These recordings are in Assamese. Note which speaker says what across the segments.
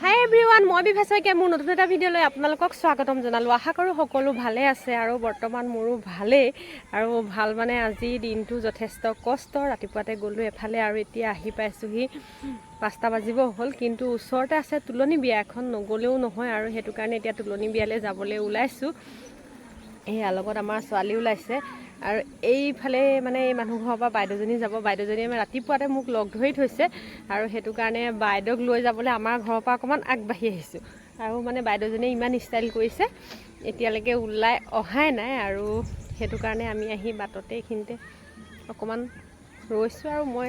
Speaker 1: হাই মই বিভা মোৰ নতুন এটা ভিডিঅ'লৈ আপোনালোকক স্বাগতম জনালোঁ। আশা কৰোঁ সকলো ভালে আছে আৰু বৰ্তমান মোৰো ভালেই। আৰু ভাল মানে আজি দিনটো যথেষ্ট কষ্ট। ৰাতিপুৱাতে গ'লোঁ এফালে আৰু এতিয়া আহি পাইছোঁহি। পাঁচটা বাজিব হ'ল কিন্তু ওচৰতে আছে তুলনি বিয়া এখন নগ'লেও নহয় আৰু সেইটো কাৰণে এতিয়া তুলনি বিয়ালৈ যাবলৈ ওলাইছোঁ। এয়া লগত আমাৰ ছোৱালী ওলাইছে। আৰু এইফালে মানে এই মানুহ ঘৰৰ পৰা বাইদেউজনী যাব। বাইদেউজনীয়ে ৰাতিপুৱাতে মোক লগ ধৰি থৈছে আৰু সেইটো কাৰণে বাইদেউক লৈ যাবলৈ আমাৰ ঘৰৰ পৰা অকণমান আগবাঢ়ি আহিছোঁ। আৰু মানে বাইদেউজনীয়ে ইমান ষ্টাইল কৰিছে এতিয়ালৈকে ওলাই অহাই নাই আৰু সেইটো কাৰণে আমি আহি বাটতে এইখিনিতে অকণমান ৰৈছোঁ আৰু মই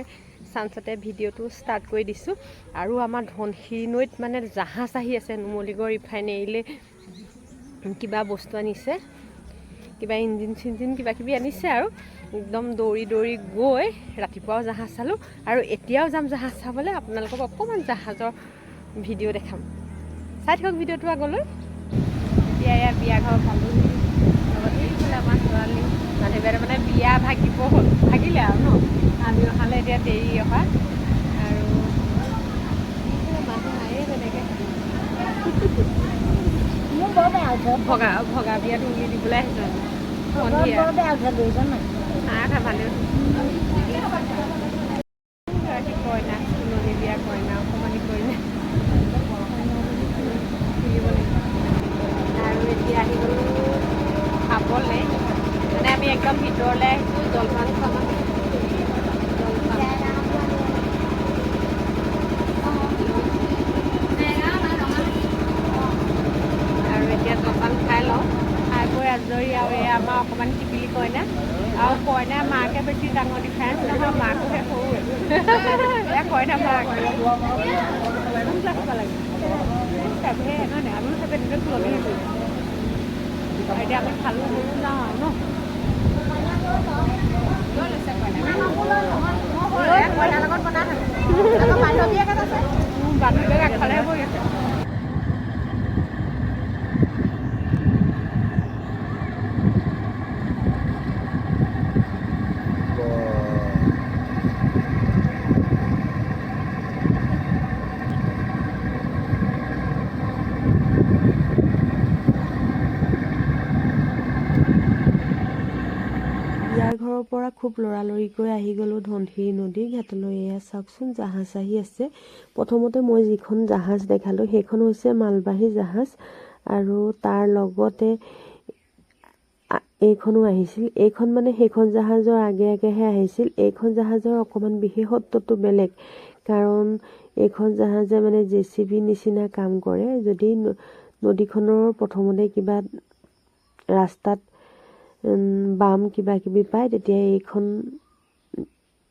Speaker 1: চান্সতে ভিডিঅ'টো ষ্টাৰ্ট কৰি দিছোঁ। আৰু আমাৰ ধনশিৰি নৈত মানে জাহাজ আহি আছে নুমলীগড় ৰিফাইনেৰীলৈ কিবা বস্তু আনিছে। কিবা ইঞ্জিন চিঞ্জিন কিবা কিবি আনিছে আৰু একদম দৌৰি দৌৰি গৈ ৰাতিপুৱাও জাহাজ চালোঁ আৰু এতিয়াও যাম জাহাজ চাবলৈ। আপোনালোকক অকণমান জাহাজৰ ভিডিঅ' দেখাম। চাই থাকক ভিডিঅ'টো আগলৈ। এতিয়া এয়া বিয়া ঘৰ পালোহি ভগা ভগা বিয়াত উলি দিবলৈ আহিছে। সন্ধিয়া।
Speaker 2: বেয়া
Speaker 1: খা ভালে কইনা তুলনি বিয়া কইনা অকণমানি কইনা আৰু এতিয়া আহি গ'লোঁ খাবলৈ মানে আমি একদম ভিতৰলৈ আহিছোঁ জলপান খাব জলপান আৰু এতিয়া জলপান খাই লওঁ খাই বৈ আজৰি আৰু এয়া আমাৰ অকণমান টিপিলি কইনা আৰু কইনা মাকে বেছি ডাঙৰ ডিফাৰেঞ্চ নহয় মাকোহে সৰু এয়া কইনা মাক কোনবিলাক খাব লাগে চাবে নহয় নে আমিও চাবে তেনেকৈ তুলনিহে কৰিছোঁ আৰু এতিয়া আমি খালোঁ সৰু যাওঁ আৰু ন
Speaker 2: কইনাৰ লগত বনাই থাকোঁ বান্ধৱী একেটা আছে
Speaker 1: মোৰ বান্ধৱীয়ে আগফালেহে বহি আছে
Speaker 3: বিয়াৰ ঘৰৰ পৰা খুব লৰালৰিকৈ আহি গ'লোঁ ধনশিৰি নদী ঘাটলৈ। এয়া চাওকচোন জাহাজ আহি আছে। প্ৰথমতে মই যিখন জাহাজ দেখালোঁ সেইখন হৈছে মালবাহী জাহাজ আৰু তাৰ লগতে এইখনো আহিছিল। এইখন মানে সেইখন জাহাজৰ আগে আগেহে আহিছিল। এইখন জাহাজৰ অকণমান বিশেষত্বটো বেলেগ কাৰণ এইখন জাহাজে মানে জে চি বি নিচিনা কাম কৰে। যদি নদীখনৰ প্ৰথমতে কিবা ৰাস্তাত বাম কিবা কিবি পায় তেতিয়া এইখন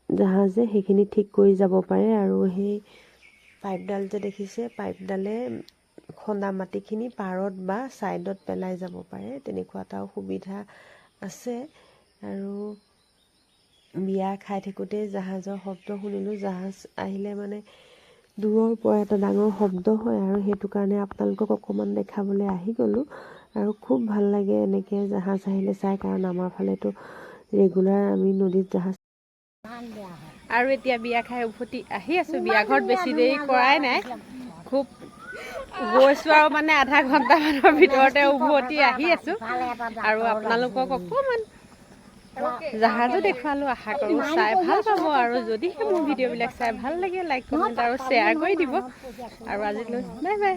Speaker 3: জাহাজে সেইখিনি ঠিক কৰি যাব পাৰে আৰু সেই পাইপডাল যে দেখিছে পাইপডালে খন্দা মাটিখিনি পাৰত বা ছাইডত পেলাই যাব পাৰে তেনেকুৱা এটাও সুবিধা আছে। আৰু বিয়া খাই থাকোঁতে জাহাজৰ শব্দ শুনিলোঁ জাহাজ আহিলে মানে দূৰৰ পৰা এটা ডাঙৰ শব্দ হয় আৰু সেইটো কাৰণে আপোনালোকক অকণমান দেখাবলৈ আহি গ'লোঁ। আৰু খুব ভাল লাগে এনেকৈ জাহাজ আহিলে চাই কাৰণ আমাৰ ফালেতো ৰেগুলাৰ আমি নদীত জাহাজ
Speaker 1: আৰু এতিয়া বিয়া খাই উভতি আহি আছোঁ। বিয়া ঘৰত বেছি দেৰি কৰাই নাই। খুব গৈছোঁ আৰু মানে আধা ঘণ্টামানৰ ভিতৰতে উভতি আহি আছোঁ। আৰু আপোনালোকক অকণমান জাহাজো দেখুৱালোঁ আশা কৰোঁ চাই ভাল পাব আৰু যদিহে মোৰ ভিডিঅ'বিলাক চাই ভাল লাগে লাইক কমেণ্ট আৰু শ্বেয়াৰ কৰি দিব। আৰু আজিলৈ বাই বাই